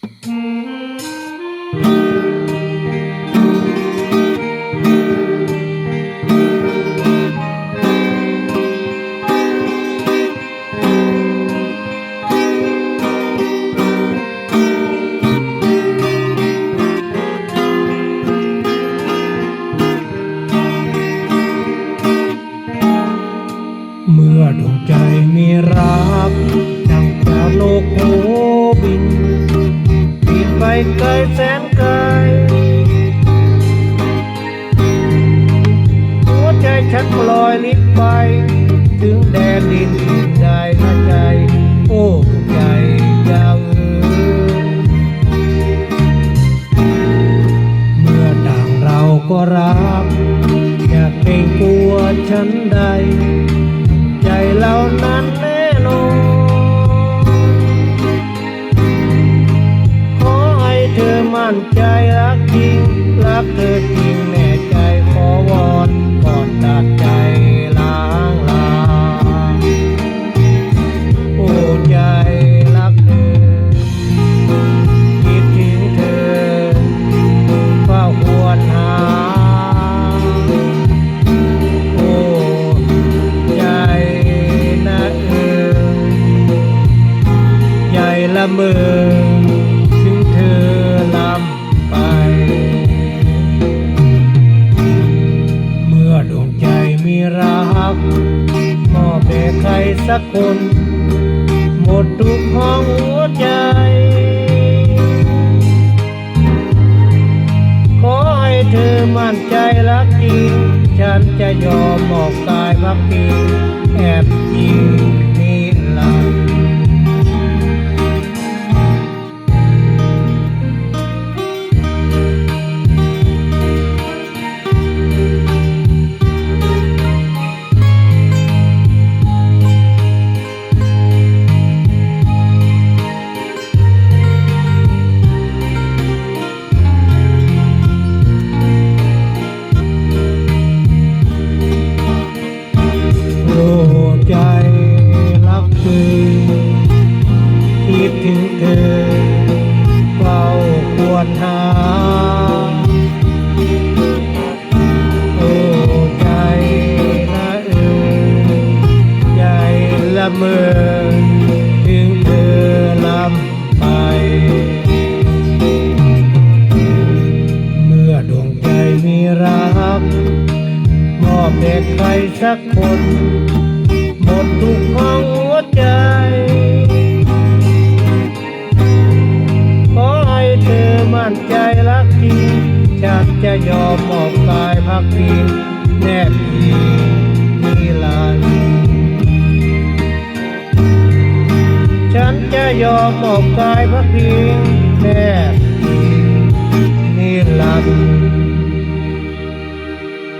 เมื่อดวงใจมีรักดังจากโลกโห ไกลแสนไกล หัวใจฉันลอยลิบไป ถึงแดนดินอื่นใดนะใจ โอ้ใจยาวเอ่ยเมื่อต่างเราก็รัก อยากเกรงกลัวฉันใด จริง รักเธอจริงแน่ใจขอวอนก่อนตัดใจล้างลาโอ้ใจรักเธอ คิดถึงเธอเฝ้าควรหา โอ้ใจนะเออใหญ่ละเมอ รักมอบแด่ใครสักคน หมดทุกห้องหัวใจ ขอให้เธอมั่นใจรักจริง ฉันจะยอมมอบกายมา มีรักมอบแด่ใครสักคน หมดทุกห้องหัวใจ ขอให้เธอมั่นใจรักจริงฉันจะยอมมอบกายพักพิงแนบอิงนิรันดร์ฉันจะยอมมอบกายพักพิง